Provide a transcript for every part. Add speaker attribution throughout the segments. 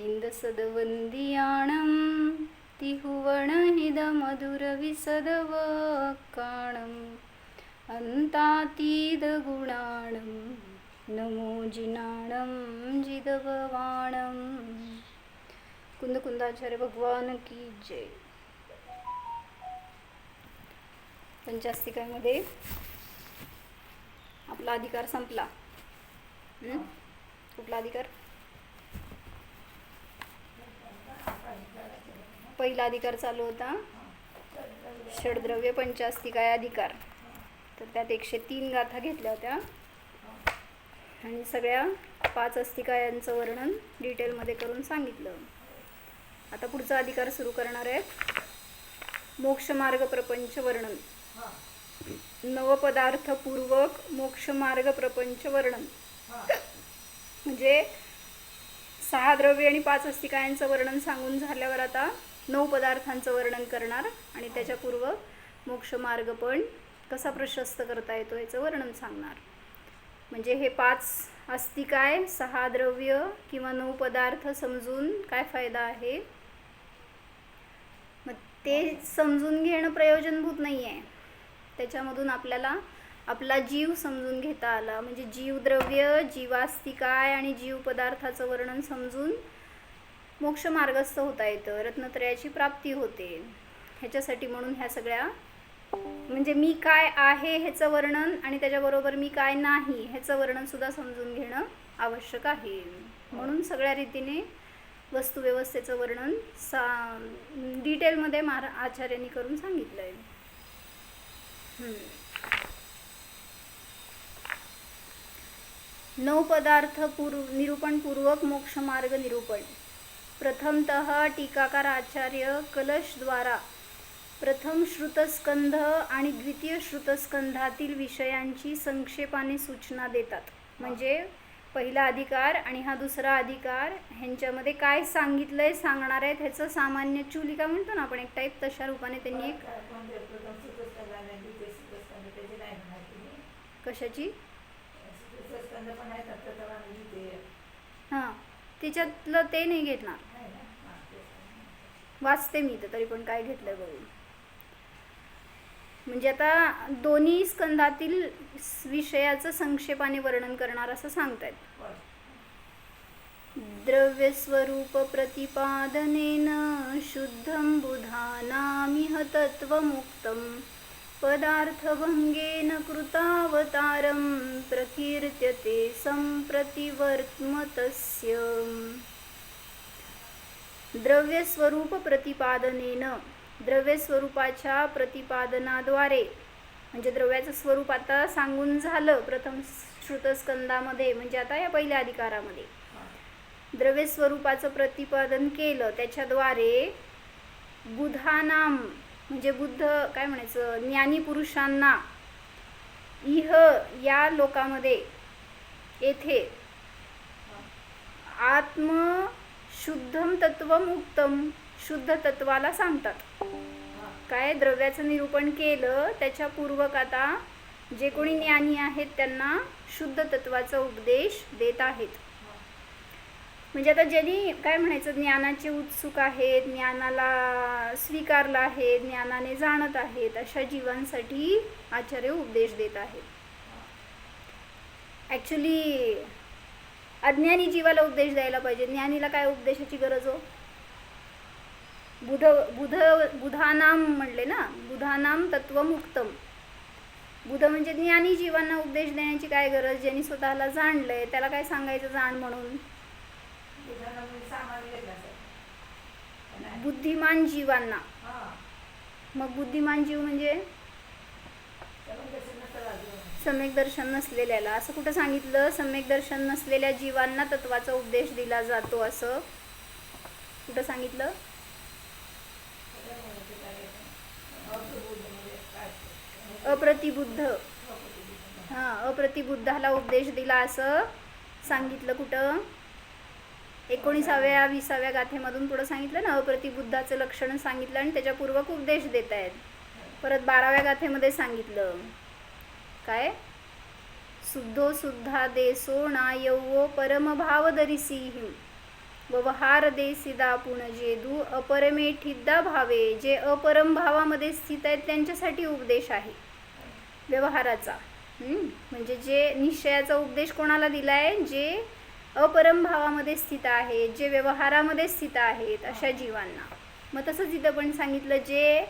Speaker 1: हिंदसदवन्दियाणं तिहुवणहिदमधुरविसदवक्काणम् अन्तातीदगुणाणं नमो जिनाणं जिदभवाणं कुंदकुंदाचार्य भगवान की जय पंचास्तिकामध्ये आपला अधिकार संपला हं? कुठला अधिकार पहिला अधिकार चालू होता. षडद्रव्य पंचास्तिकाय अधिकार. तर त्यात एकशे तीन गाथा घेतल्या होत्या. आणि सगळ्या पाच अस्तिकायांचं वर्णन डिटेलमध्ये करून सांगितलं. आता पुढचा अधिकार सुरू करणार आहेत. मोक्षमार्ग प्रपंच वर्णन. नवपदार्थपूर्वक मोक्षमार्ग प्रपंच वर्णन. म्हणजे सहा द्रव्य आणि पाच अस्तिकायांचं वर्णन सांगून झाल्यावर आता नऊ पदार्थांचं वर्णन करणार आणि त्याच्या पूर्व मोक्षमार्ग पण कसा प्रशस्त करता येतो याचं वर्णन सांगणार. म्हणजे हे पाच अस्तिकाय सहा द्रव्य किंवा नऊ पदार्थ समजून काय फायदा आहे? मग ते समजून घेणं प्रयोजनभूत नाही आहे त्याच्यामधून आपल्याला आपला जीव समजून घेता आला. म्हणजे जीवद्रव्य जीवास्तिकाय आणि जीव पदार्थाचं वर्णन समजून मोक्ष मार्गस्थ होता येतं रत्नत्रयाची प्राप्ती होते. ह्याच्यासाठी म्हणून ह्या सगळ्या म्हणजे मी काय आहे ह्याचं वर्णन आणि त्याच्याबरोबर मी काय नाही ह्याचं वर्णनसुद्धा समजून घेणं आवश्यक आहे. म्हणून सगळ्या रीतीने वस्तुव्यवस्थेचं वर्णन सा डिटेलमध्ये मार आचार्यांनी करून सांगितलं आहे नऊ पदार्थ पूर्व निरूपणपूर्वक मोक्षमार्ग निरूपण. प्रथमतः टीकाकार आचार्य कलशद्वारा प्रथम श्रुतस्कंध आणि द्वितीय श्रुतस्कंधातील विषयांची संक्षेपाने सूचना देतात. म्हणजे पहिला अधिकार आणि हा दुसरा अधिकार ह्यांच्यामध्ये काय सांगितलंय सांगणार आहेत ह्याचं सामान्य चुलिका म्हणतो ना आपण एक टाईप तशा रूपाने त्यांनी एक कशाची? हां त्याच्यातलं ते नाही घेतणार. वाचते मी तर तरी पण काय घेतलं बघून. म्हणजे आता दोन्ही स्कंदातील विषयाचं संक्षेपाने वर्णन करणार असं सांगतायत. द्रव्यस्वरूप प्रतिपादनेन शुद्धं बुधानामिह तत्त्वमुक्तं पदार्थभंगेन कृतावतारं प्रकीर्त्यते संप्रतिवर्त्मतस्य द्रव्यस्वरूप प्रतिपादनेन द्रव्यस्वरूपाच्या प्रतिपादनाद्वारे म्हणजे द्रव्याचं स्वरूप आता सांगून झालं प्रथम श्रुतस्कंदामध्ये म्हणजे आता या पहिल्या अधिकारामध्ये. द्रव्य स्वरूपाचं प्रतिपादन केलं त्याच्याद्वारे बुधानाम म्हणजे बुद्ध काय म्हणायचं ज्ञानी पुरुषांना इह या लोकामध्ये येथे आत्म शुद्धम तत्वम उत्तम शुद्ध तत्वाला सांगतात. काय द्रव्याचं निरूपण केलं त्याच्या पूर्वक आता जे कोणी ज्ञानी आहेत त्यांना शुद्ध तत्वाचा उपदेश देत आहेत. म्हणजे आता ज्यांनी काय म्हणायचं ज्ञानाचे उत्सुक आहेत ज्ञानाला स्वीकारलं आहे ज्ञानाने जाणत आहेत अशा जीवांसाठी आचार्य उपदेश देत आहेत. ॲक्च्युली अज्ञानी जीवाला उपदेश द्यायला पाहिजे. ज्ञानीला काय उपदेशाची गरज हो? बुध बुध बुधानाम म्हणले ना? बुधानाम तत्वमुक्तम बुध म्हणजे ज्ञानी जीवांना उपदेश देण्याची काय गरज? ज्यांनी स्वतःला जाणलंय त्याला काय सांगायचं जाण म्हणून? बुद्धिमान जीवांना. मग बुद्धिमान जीव म्हणजे? सम्यक दर्शन नसलेल्याला. असं कुठं सांगितलं? सम्यक दर्शन नसलेल्या जीवांना तत्वाचा उपदेश दिला जातो असं कुठं सांगितलं? अप्रतिबुद्ध. हां अप्रतिबुद्धाला उपदेश दिला असं सांगितलं कुठं? एकोणीसाव्या विसाव्या गाथेमधून पुढं सांगितलं ना? अप्रतिबुद्धाचं लक्षण सांगितलं आणि त्याच्यापूर्वक उपदेश देत आहेत परत बाराव्या गाथेमध्ये सांगितलं. काय? शुद्धो शुद्धा देसो नायवो परमभाव दरिसी व्यवहार देसिदा पुणजेदू अपरमेठिद्दा भावे जे अपरम भावामध्ये स्थित आहेत त्यांच्यासाठी उपदेश आहे. व्यवहाराचा हम्म? म्हणजे जे निश्चयाचा उपदेश कोणाला दिला आहे जे अपरम भावामध्ये स्थित आहेत जे व्यवहारामध्ये स्थित आहेत अशा जीवांना. मग तसंच इथं पण सांगितलं जे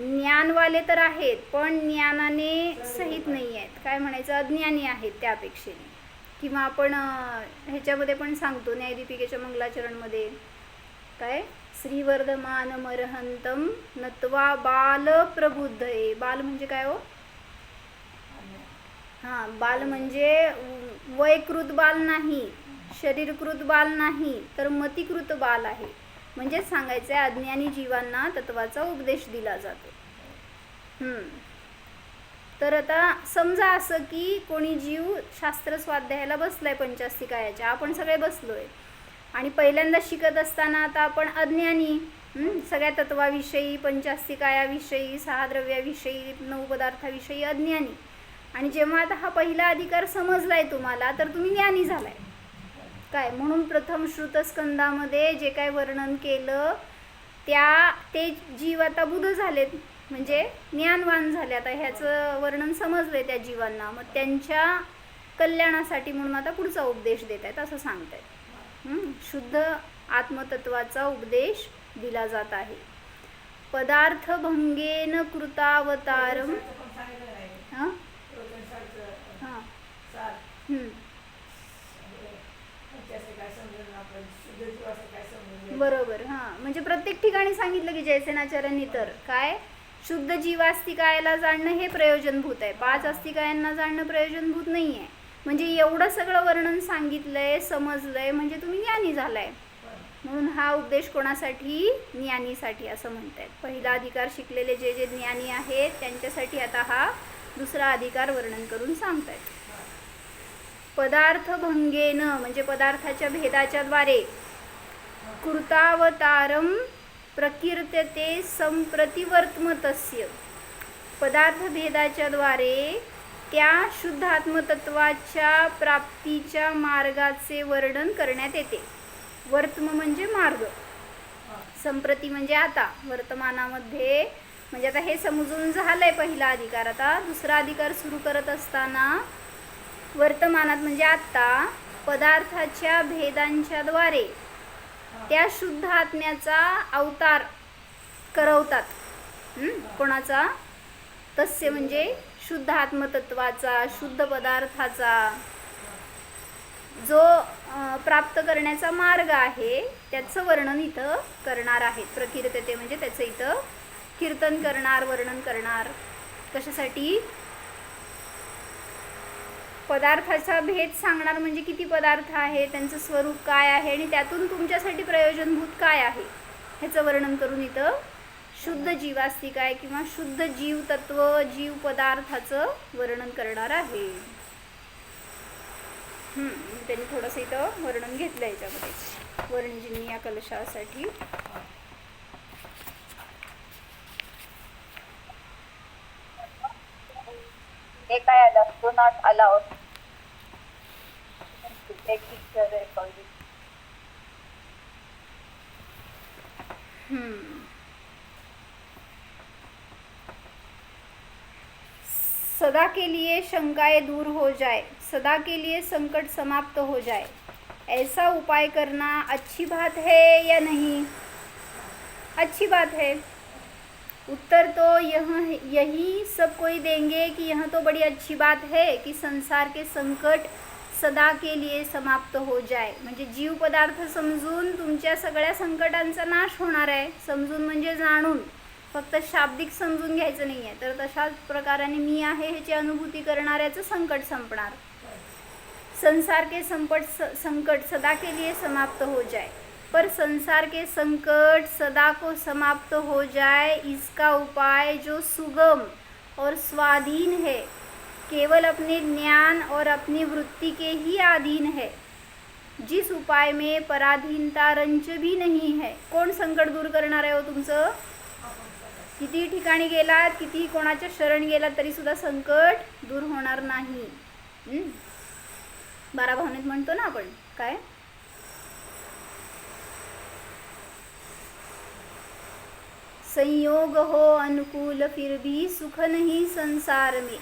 Speaker 1: ज्ञानवाले तर आहेत पण ज्ञानाने सहित नाही आहेत काय म्हणायचं? अज्ञानी आहेत त्यापेक्षेने किंवा आपण ह्याच्यामध्ये पण सांगतो न्यायदीपिकेच्या मंगलाचरणमध्ये. काय? श्रीवर्धमान मरहंतम नत्वा बाल आहे बाल म्हणजे काय हो? हां बाल म्हणजे वयकृत बाल नाही शरीरकृत बाल नाही तर मतिकृत बाल आहे. म्हणजेच सांगायचं आहे अज्ञानी जीवांना तत्वाचा उपदेश दिला जातो. तर आता समजा असं की कोणी जीव शास्त्र स्वाध्यायाला बसलाय पंचास्तिकायाच्या आपण सगळे बसलोय. आणि पहिल्यांदा शिकत असताना आता आपण अज्ञानी सगळ्या तत्वाविषयी पंचास्तिकायाविषयी सहा द्रव्याविषयी नऊ पदार्थाविषयी अज्ञानी. आणि जेव्हा आता हा पहिला अधिकार समजलाय तुम्हाला तर तुम्ही ज्ञानी झालाय. काय? म्हणून प्रथम श्रुतस्कंदामध्ये जे काय वर्णन केलं त्या ते जीव आता बुध झालेत. म्हणजे ज्ञानवान झाले. आता ह्याचं वर्णन समजलंय त्या जीवांना. मग त्यांच्या कल्याणासाठी म्हणून आता पुढचा उपदेश देत आहेत असं सांगत आहेत शुद्ध आत्मतत्वाचा उपदेश दिला जात आहे. पदार्थ भंगेन कृतावतारम हां. हां बरोबर. हां. म्हणजे प्रत्येक ठिकाणी सांगितलं की जयसेनाचार्यांनी तर. काय? शुद्ध जीवास्तिकायाला जाणणं हे प्रयोजनभूत आहे. पाच अस्तिकायांना जाणणं प्रयोजनभूत नाही आहे म्हणजे एवढं सगळं वर्णन सांगितलंय समजलंय म्हणजे तुम्ही ज्ञानी झालाय. म्हणून हा उपदेश कोणासाठी? ज्ञानीसाठी असं म्हणतायत. पहिला अधिकार शिकलेले जे जे ज्ञानी आहेत त्यांच्यासाठी आता हा दुसरा अधिकार वर्णन करून सांगतायत. पदार्थ भंगेनं म्हणजे पदार्थाच्या भेदाच्या द्वारे कृतावतारम प्रकीर्तते संप्रतिवर्तमतस्य. पदार्थ भेदाच्या द्वारे त्या शुद्ध आत्मतत्वाच्या प्राप्तीच्या मार्गाचे वर्णन करण्यात येते. वर्तम म्हणजे मार्ग. संप्रती म्हणजे आता. वर्तमानामध्ये म्हणजे आता हे समजून झालंय पहिला अधिकार. आता दुसरा अधिकार सुरू करत असताना वर्तमानात म्हणजे आत्ता पदार्थाच्या भेदांच्या द्वारे त्या शुद्ध आत्म्याचा अवतार करवतात. कोणाचा? तस्य म्हणजे शुद्ध आत्मतत्वाचा शुद्ध पदार्थाचा. जो प्राप्त करण्याचा मार्ग आहे त्याचं वर्णन इथं करणार आहेत प्रकीर्तते म्हणजे त्याचं इथं कीर्तन करणार वर्णन करणार. कशासाठी? पदार्थाचा भेद सांगणार म्हणजे किती पदार्थ आहे त्यांचं स्वरूप काय आहे आणि त्यातून तुमच्यासाठी प्रयोजनभूत काय आहे? ह्याचं वर्णन करून इथं शुद्ध जीवास्तिकाय किंवा शुद्ध जीव तत्व जीव पदार्थाचं वर्णन करणार आहे. त्यांनी थोडंसं इथं वर्णन घेतलं याच्यामध्ये. वर्णजिनी या कलशासाठी. हम्म. सदा के लिए शंकाएँ दूर हो जाए, सदा के लिए संकट समाप्त हो जाए। ऐसा उपाय करना अच्छी बात है या नहीं? अच्छी बात है। उत्तर तो यह यही सब कोई देंगे कि यह तो बड़ी अच्छी बात है कि संसार के संकट सदा के लिए समाप्त हो जाए। म्हणजे जीव पदार्थ समजून तुमच्या सगळ्या संकटांचा नाश होणार आहे समजून म्हणजे जाणून. फक्त शाब्दिक समजून घ्यायचं नाही आहे तर तशाच प्रकाराने मी आहे ह्याची अनुभूती करणाऱ्याचं संकट संपणार. संसार के संपट स- संकट सदा के लिए समाप्त हो जाए. पर संसार के संकट सदा को समाप्त हो जाए इसका उपाय जो सुगम और स्वाधीन है केवल अपने ज्ञान और अपनी वृत्ति के ही अधीन है। जिस उपाय में पराधीनता रंच भी नहीं है। कोण संकट दूर करणार आहे हो तुमचं? किती ठिकाणी गेलात किती कोणाच्या शरण गेलात तरी सुद्धा संकट दूर होणार नाही. बारा भावनेत म्हणतो ना आपण काय? संयोग हो अनुकूल फिर भी सुख नहीं संसार में।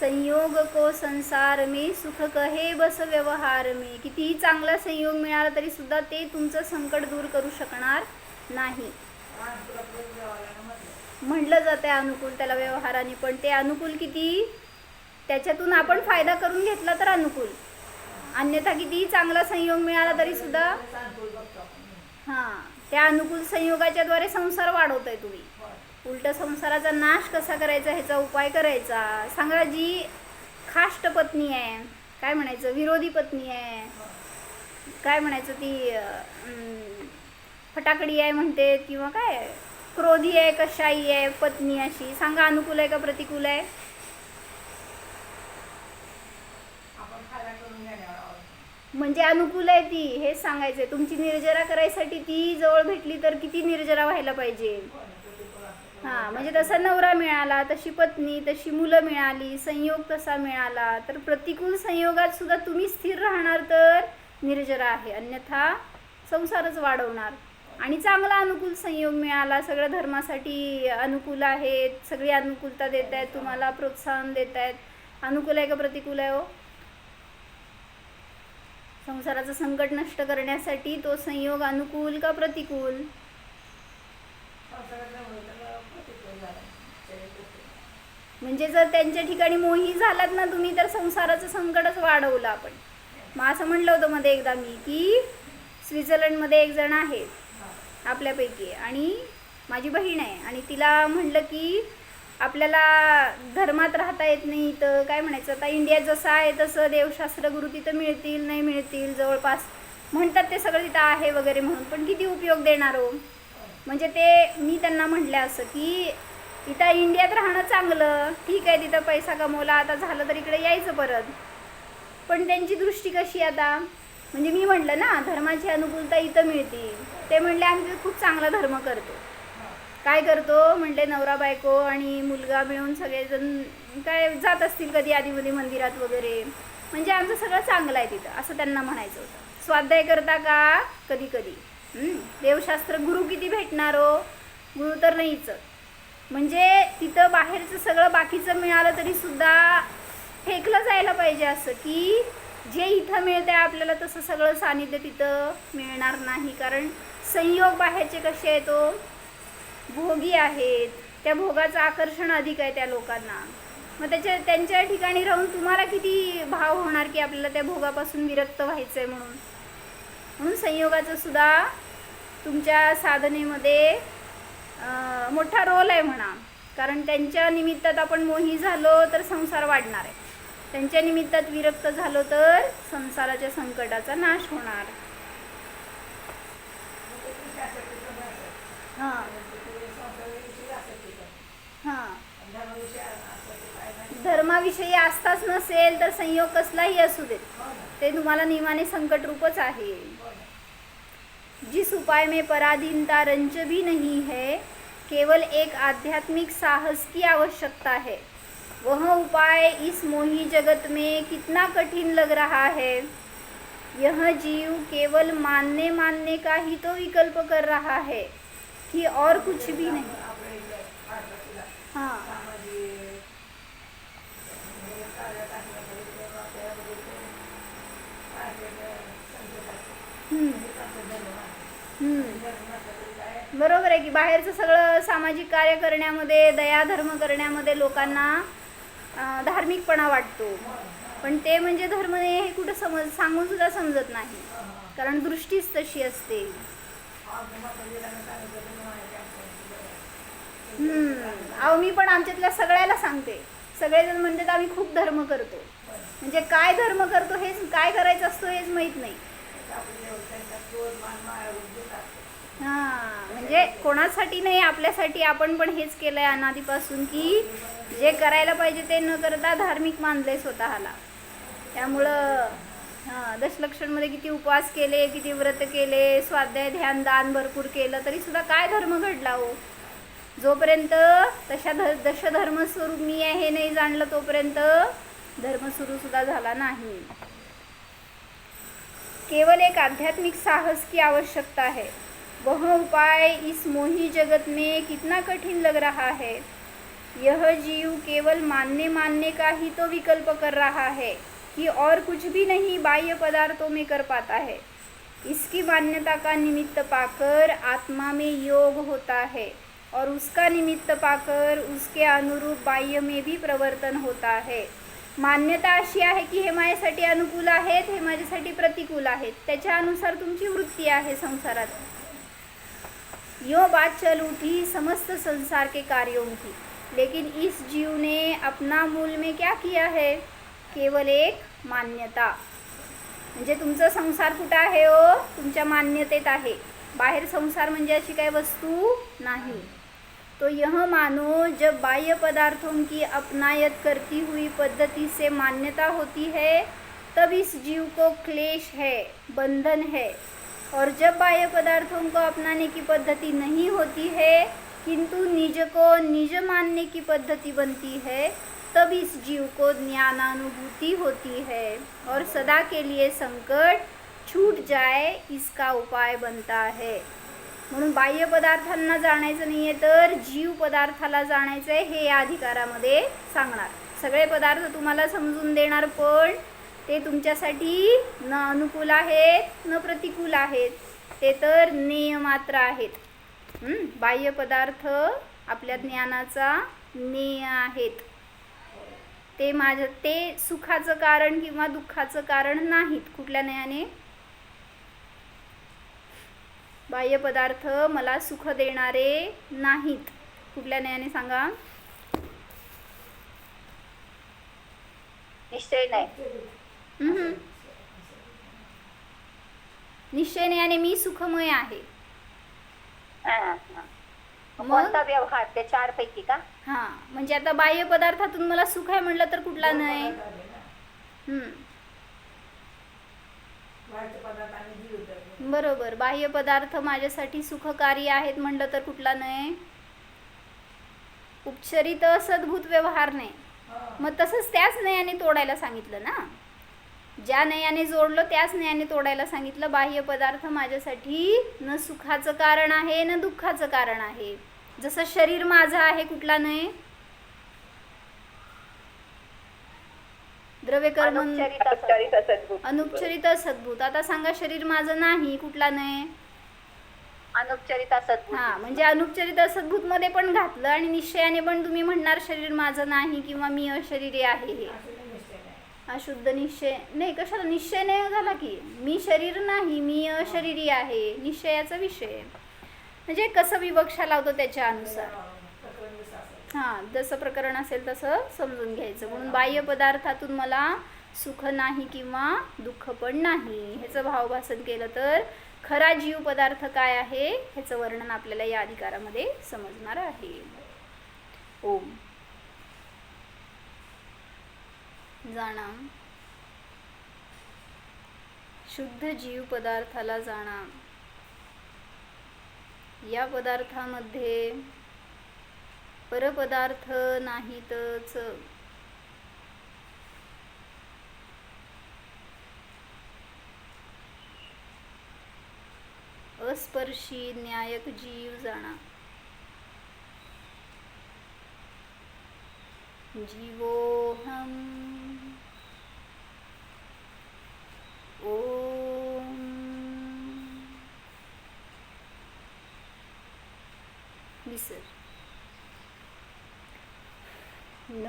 Speaker 1: संयोग को संसार में सुख कहे बस व्यवहार में। कितीही चांगला संयोग मिळाला तरी सुद्धा ते तुमचं संकट दूर करू शकणार नाही. म्हटलं जाते अनुकूल त्याला व्यवहाराने पण ते अनुकूल किती? त्याच्यातून आपण फायदा करून घेतला तर अनुकूल. अन्यथा कितीही चांगला संयोग मिळाला तरी सुद्धा हां. त्या अनुकूल संयोगाच्या द्वारे संसार वाढवताय तुम्ही. उलट संसाराचा नाश कसा करायचा ह्याचा उपाय करायचा. सांगा जी खाष्ट पत्नी आहे काय म्हणायचं विरोधी पत्नी आहे काय म्हणायचं ती फटाकडी आहे म्हणते किंवा काय क्रोधी आहे कशाई आहे पत्नी अशी. सांगा अनुकूल आहे का प्रतिकूल आहे? म्हणजे अनुकूल आहे ती हेच सांगायचंय. तुमची निर्जरा करायसाठी ती जवळ भेटली तर किती निर्जरा व्हायला पाहिजे? हा म्हणजे तसा नवरा मिळाला तशी पत्नी तशी मुलं मिळाली संयोग तसा मिळाला तर प्रतिकूल संयोगात सुद्धा तुम्ही स्थिर राहणार तर निर्जरा आहे. अन्यथा संसारच वाढवणार. आणि चांगला अनुकूल संयोग मिळाला सगळ्या धर्मासाठी अनुकूल आहेत सगळी अनुकूलता देत आहेत तुम्हाला प्रोत्साहन देत आहेत अनुकूल आहे का प्रतिकूल आहे हो? संसाराचं संकट नष्ट करण्यासाठी तो संयोग अनुकूल का प्रतिकूल? म्हणजे जर त्यांच्या ठिकाणी मोही झालात ना तुम्ही तर संसाराचं संकटच वाढवलं आपण. मग असं म्हणलं होतं मध्ये एकदा मी की स्वित्झर्लंडमध्ये एक जण आहे आपल्यापैकी आणि माझी बहीण आहे. आणि तिला म्हणलं की आपल्याला धर्मात राहता येत नाही तर काय म्हणायचं? आता इंडियात जसं आहे तसं देवशास्त्र गुरु तिथं मिळतील नाही मिळतील जवळपास. म्हणतात ते सगळं तिथं आहे वगैरे म्हणून. पण किती उपयोग देणार हो? म्हणजे ते मी त्यांना म्हटलं असं की इथं इंडियात राहणं चांगलं. ठीक आहे तिथं पैसा कमवला आता झालं तर इकडे यायचं परत. पण त्यांची दृष्टी कशी आता? म्हणजे मी म्हटलं ना धर्माची अनुकूलता इथं मिळते ते म्हणले आम्ही खूप चांगला धर्म करतो. काय करतो? म्हणले नवरा बायको आणि मुलगा मिळून सगळेजण काय जात असतील कधी आधीमध्ये मंदिरात वगैरे. म्हणजे आमचं सगळं चांगलं आहे तिथं असं त्यांना म्हणायचं होतं. स्वाध्याय करता का? कधी कधी. देवशास्त्र गुरु किती भेटणार हो? गुरु तर नाहीच. म्हणजे तिथं बाहेरचं सगळं बाकीचं मिळालं तरी सुद्धा फेकलं जायला पाहिजे असं की जे इथं मिळतंय आपल्याला तसं सगळं सानिध्य तिथं मिळणार नाही. कारण संयोग बाहेरचे कसे आहेत तो भोगी आहेत. त्या भोगाचं आकर्षण अधिक आहे त्या लोकांना. मग त्याच्या त्यांच्या ठिकाणी राहून तुम्हाला किती भाव होणार की आपल्याला त्या भोगापासून विरक्त व्हायचं आहे म्हणून? म्हणून संयोगाचं सुद्धा तुमच्या साधनेमध्ये मोठा रोल आहे म्हणा. कारण त्यांच्या निमित्तात आपण मोही झालो तर संसार वाढणार आहे. त्यांच्या निमित्तात विरक्त झालो तर संसाराच्या संकटाचा नाश होणार. हां. हां. धर्माविषयी आस्थाच नसेल तर संयोग कसलाही असू देत. ते तुम्हाला नियमाने संकटरूपच आहे. जिस उपाय में पराधीनता रंच भी नहीं है केवल एक आध्यात्मिक साहस की आवश्यकता है। वह उपाय इस मोही जगत में कितना कठिन लग रहा है। यह जीव केवल मानने मानने का ही तो विकल्प कर रहा है कि और कुछ भी नहीं. बरोबर आहे की बाहेरचं सगळं सामाजिक कार्य करण्यामध्ये दया धर्म करण्यामध्ये लोकांना धार्मिकपणा वाटतो. पण ते म्हणजे धर्म नाही हे कुठं समज सांगून सुद्धा समजत नाही. कारण दृष्टीच तशी असते. हम्म. अहो मी पण आमच्यातल्या सगळ्याला सांगते. सगळेजण म्हणतात आम्ही खूप धर्म करतो. म्हणजे काय धर्म करतो हेच काय करायचं असतो हेच माहीत नाही. हां म्हणजे कोणासाठी नाही आपल्यासाठी आपण पण हेच केलंय अनादीपासून की जे करायला पाहिजे ते न करता धार्मिक मानले स्वतःला. त्यामुळं हां दशलक्षणमध्ये किती उपवास केले किती व्रत केले स्वाध्याय ध्यान दान भरपूर केलं तरी सुद्धा काय धर्म घडला हो? जोपर्यंत तशा ध दशधर्म स्वरूप मी आहे हे नाही जाणलं तोपर्यंत धर्म सुरू सुद्धा झाला नाही. केवल एक आध्यात्मिक साहस की आवश्यकता है वह उपाय इस मोही जगत में कितना कठिन लग रहा है. यह जीव केवल मानने मानने का ही तो विकल्प कर रहा है कि और कुछ भी नहीं बाह्य पदार्थों में कर पाता है. इसकी मान्यता का निमित्त पाकर आत्मा में योग होता है. और उसका निमित्त पाकर उसके अनुरूप बाह्य में भी प्रवर्तन होता है। मान्यता अशी आहे की हे माझ्यासाठी अनुकूल आहेत हे माझ्यासाठी प्रतिकूल आहेत. त्याच्यानुसार तुमची वृत्ती आहे संसारात. यो बात चल उठी समस्त संसार के कार्यों की. लेकिन इस जीव ने अपना मूल में क्या किया है? केवल एक मान्यता. म्हणजे तुमचा संसार कुठं आहे ओ तुमच्या मान्यतेत आहे. बाहेर संसार म्हणजे अशी काही वस्तू नाही. तो यह मानो, जब बाह्य पदार्थों की अपनायत करती हुई पद्धति से मान्यता होती है, तब इस जीव को क्लेश है, बंधन है। और जब बाह्य पदार्थों को अपनाने की पद्धति नहीं होती है, किंतु निज को निज मानने की पद्धति बनती है, तब इस जीव को ज्ञानानुभूति होती है और सदा के लिए संकट छूट जाए, इसका उपाय बनता है। म्हणून बाह्य पदार्थांना जाणायचं नाही आहे तर जीव पदार्थाला जाणायचं आहे हे या अधिकारामध्ये सांगणार. सगळे पदार्थ तुम्हाला समजून देणार पण ते तुमच्यासाठी न अनुकूल आहेत न प्रतिकूल आहेत. ते तर नेय मात्र आहेत बाह्य पदार्थ आपल्या ज्ञानाचा नेय आहेत. ते माझं ते सुखाचं कारण किंवा दुःखाचं कारण नाहीत कुठल्या न्यायाने बाह्य पदार्थ मला सुख देणारे नाहीत. कुठल्या न्यायाने सांगा?
Speaker 2: निश्चय नाही.
Speaker 1: हम्म. निश्चय न्यायाने मी सुखमय आहे.
Speaker 2: हा, हा.
Speaker 1: मग
Speaker 2: कोणता व्यवहार? ते चार पैकी का?
Speaker 1: हां. म्हणजे आता बाह्य पदार्थातून मला सुख आहे म्हटलं तर कुठला नाही हम्म. बरोबर. बाह्य पदार्थ माझ्यासाठी सुखकारी आहेत म्हणलं तर कुठला नाही उपचरित सद्भूत व्यवहार नाही. मग तसंच त्याच नयाने तोडायला सांगितलं ना? ज्या नयाने जोडलं त्याच नयाने तोडायला सांगितलं. बाह्य पदार्थ माझ्यासाठी न सुखाचं कारण आहे न दुःखाचं कारण आहे. जसं शरीर माझं आहे कुठला नाही
Speaker 2: अनुपचारित असद्भूत.
Speaker 1: अनुपचरित सद्भूत. आता सांगा शरीर माझं नाही कुठला नाही
Speaker 2: अनुपचारित असद्भूत.
Speaker 1: हा म्हणजे अनुपचरित असद्भूत मध्ये पण घातलं आणि निश्चयाने पण तुम्ही म्हणणार शरीर माझं नाही किंवा मी अशरीरी आहे हे. अशुद्ध निश्चय नाही कशाला? निश्चय नाही झाला की. मी शरीर नाही मी अशरीरी आहे. निश्चयाचा विषय. म्हणजे कसं विवक्षा लावतो त्याच्या अनुसार? हां जसं प्रकरण असेल तसं समजून घ्यायचं. म्हणून बाह्य पदार्थातून मला सुख नाही किंवा दुःख पण नाही ह्याचं भावभासन केलं तर खरा जीव पदार्थ काय आहे ह्याचं वर्णन आपल्याला या अधिकारामध्ये समजणार आहे. ओम. जाणा शुद्ध जीव पदार्थाला जाणा या पदार्थामध्ये परपदार्थ नाहीतच. अस्पर्शी न्यायक जीव जाणा. जीवोहम ओम विसर